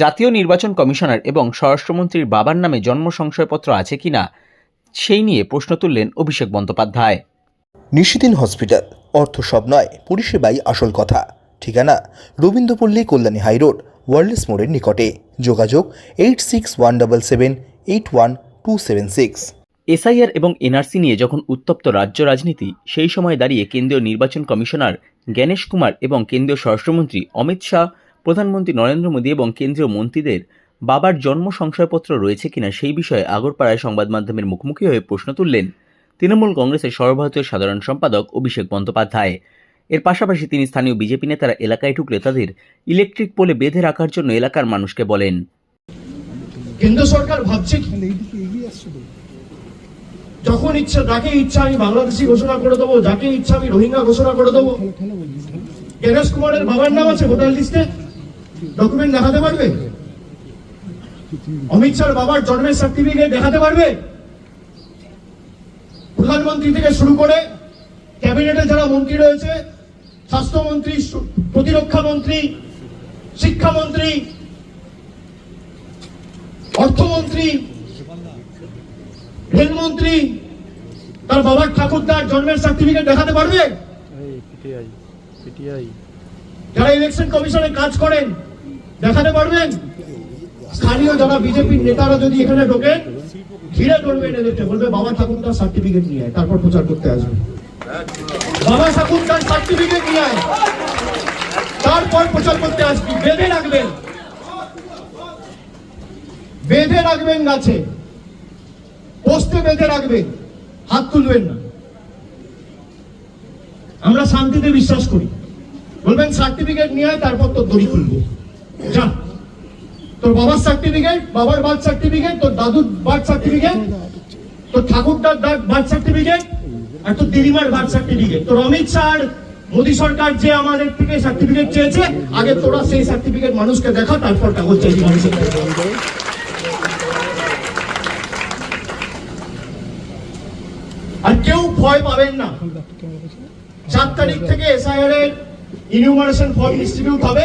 জাতীয় নির্বাচন কমিশনার এবং স্বরাষ্ট্রমন্ত্রীর বাবার নামে জন্ম সংশয়পত্র আছে কিনা সেই নিয়ে প্রশ্ন তুললেন অভিষেক বন্দ্যোপাধ্যায়। নিশিদিন হসপিটাল অর্থ সব নয় পরিষেবাই আসল কথা। ঠিকানা রবীন্দ্রপল্লী কল্যাণী হাইরোড ওয়ার্ল্ডস মোড়ের নিকটে। যোগাযোগ eight six one double seven eight one two seven six. SIR এবং এনআরসি নিয়ে যখন উত্তপ্ত রাজ্য রাজনীতি সেই সময় দাঁড়িয়ে কেন্দ্রীয় নির্বাচন কমিশনার জ্ঞানেশ কুমার এবং কেন্দ্রীয় স্বরাষ্ট্রমন্ত্রী অমিত শাহ প্রধানমন্ত্রী নরেন্দ্র মোদী এবং কেন্দ্রীয় মন্ত্রীদের বাবার জন্ম সংশয়পত্র রয়েছে কিনা সেই বিষয়ে আগরপাড়ায় সংবাদ মাধ্যমের মুখোমুখি হয়ে প্রশ্ন তুললেন তৃণমূল কংগ্রেসের সর্বভারতীয় সাধারণ সম্পাদক অভিষেক বন্দ্যোপাধ্যায়। এর পাশাপাশি তিনি স্থানীয় বিজেপি নেতারা এলাকায় ঢুকলে তাদের ইলেকট্রিক পোলে বেঁধে রাখার জন্য এলাকার মানুষকে বলেন। কেন্দ্র সরকার ভাবছে যখন ইচ্ছা, যাকে ইচ্ছা আমি বাংলাদেশি ঘোষণা করে দেবো, যাকে ইচ্ছা আমি রোহিঙ্গা ঘোষণা করে দেবো। কুমারের বাবার নাম আছে ভোটার লিস্টে। ডকুমেন্ট দেখাতে পারবে? অমিত শাহর বাবার জন্মের সার্টিফিকেট দেখাতে পারবে? প্রধানমন্ত্রী থেকে শুরু করে ক্যাবিনেটে যারা মন্ত্রী রয়েছে স্বাস্থ্যমন্ত্রী প্রতিরক্ষা মন্ত্রী শিক্ষামন্ত্রী অর্থমন্ত্রী রেলমন্ত্রী তার বাবার ঠাকুরদার জন্মের সার্টিফিকেট দেখাতে পারবে? যারা ইলেকশন কমিশনে কাজ করেন দেখাতে পারবেন? স্থানীয় যারা বিজেপির নেতারা যদি এখানে ঢোকেন ঘিরে ধরবেন এদেরকে বলবে, বাবা ঠাকুরদার সার্টিফিকেট নিয়ে আয়, তারপর প্রচার করতে আসবে। বাবা ঠাকুরদার সার্টিফিকেট নিয়ে আয়, তারপর প্রচার করতে আসবি। বেঁধে রাখবেন। বেঁধে রাখবেন গাছে। পোস্টে বেঁধে রাখবেন। হাত তুলবেন না। আমরা শান্তিতে বিশ্বাস করি। বলবেন, সার্টিফিকেট নিয়ে তারপর তোর দড়ি খুলবো। যা। তোর বাবার সার্টিফিকেট বাবার বার্থ সার্টিফিকেট তোর দাদুর বার্থ সার্টিফিকেট তোর ঠাকুরদার বার্থ সার্টিফিকেট আর তোর দিদিমার বার্থ সার্টিফিকেট তোর অমিত শাহ মোদী সরকার যে আমাদের থেকে সার্টিফিকেট চেয়েছে, আগে তোরা সেই সার্টিফিকেট মানুষকে দেখা, তারপর কাগজ চাইবি মানুষের আর কেউ ভয় পাবেন না। চার তারিখ থেকে এসআইআর এর ইনিউমারেশন ফর্ম ডিস্ট্রিবিউট হবে।